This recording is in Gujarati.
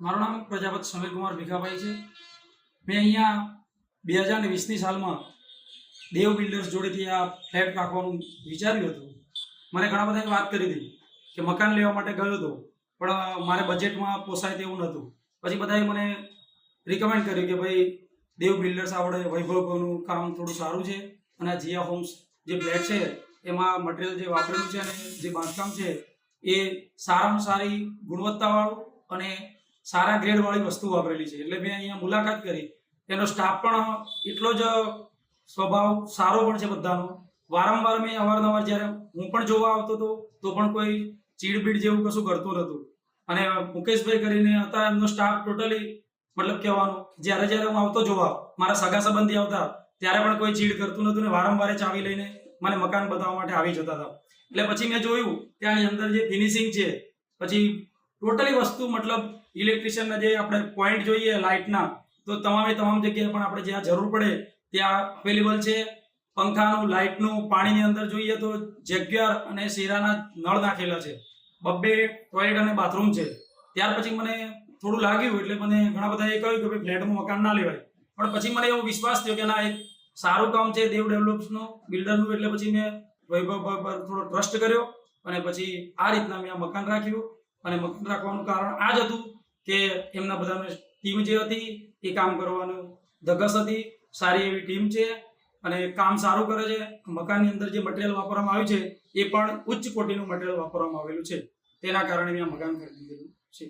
મારું નામ પ્રજાપત સમીરકુમાર ભીખાભાઈ છે. મેં અહીંયા બે હજાર ને વીસની સાલમાં દેવ બિલ્ડર્સ જોડેથી આ ફ્લેટ રાખવાનું વિચાર્યું હતું. મને ઘણા બધાએ વાત કરી હતી કે મકાન લેવા માટે ગયો હતો, પણ મારે બજેટમાં પોસાય તેવું નહોતું. પછી બધાએ મને રિકમેન્ડ કર્યું કે ભાઈ, દેવ બિલ્ડર્સ આવડે વૈભવનું કામ થોડું સારું છે અને આ જીયા હોમ્સ જે ફ્લેટ છે, એમાં મટીરિયલ જે વાપરેલું છે અને જે બાંધકામ છે, એ સારામાં સારી ગુણવત્તાવાળું અને સારા ગ્રેડવાળી વસ્તુ વાપરેલી છે. એટલે મેં અહીંયા મુલાકાત કરી. એનો સ્ટાફ પણ એટલો જ સ્વભાવ સારો પણ છે બધાનો. વારંવાર મેં અવારનવાર જ્યારે હું પણ જોવા આવતો હતો, તો પણ કોઈ ચીડબીડ જેવું કશું કરતું નતું અને મુકેશભાઈ કરીને હતા એમનો સ્ટાફ ટોટલી મતલબ કહેવાનો જ્યારે જ્યારે હું આવતો જોવા, મારા સગા સંબંધી આવતા, ત્યારે પણ કોઈ ચીડ કરતું નહોતું ને વારંવાર ચાવી લઈને મને મકાન બતાવવા માટે આવી જતા હતા. એટલે પછી મેં જોયું કે આની અંદર જે ફિનિશિંગ છે, પછી ટોટલી વસ્તુ મતલબ ઇલેક્ટ્રિશિયનના જે આપણે પોઈન્ટ જોઈએ લાઇટના તો તમામે તમામ જગ્યાએ પણ આપણે જ્યાં જરૂર પડે ત્યાં અવેલેબલ છે. પંખાનું લાઇટનું પાણીની અંદર જોઈએ તો જેગ્યુઆર અને શેરાના નળ નાખેલા છે. બબ્બે ટોયલેટ અને બાથરૂમ છે. ત્યાર પછી મને થોડું લાગ્યું એટલે મને ઘણા બધા એ કહ્યું કે ભાઈ ફ્લેટનું મકાન ના લેવાય. પણ પછી મને એવો વિશ્વાસ થયો કે ના, એક સારું કામ છે દેવ ડેવલપ્સનું, બિલ્ડરનું, એટલે પછી મેં વૈભવ પર થોડો ટ્રસ્ટ કર્યો અને પછી આ રીતના મેં આ મકાન રાખ્યું. અને મકાન રાખવાનું કારણ આ જ હતું કે એમના બધાને ટીમ જે હતી એ કામ કરવાનું. ધગસ હતી, સારી એવી ટીમ છે અને કામ સારું કરે છે. મકાનની અંદર જે મટીરિયલ વાપરવામાં આવ્યું છે એ પણ ઉચ્ચ કોટીનું મટીરિયલ વાપરવામાં આવેલું છે. તેના કારણે મેં આ મકાન ખરીદી લીધું છે.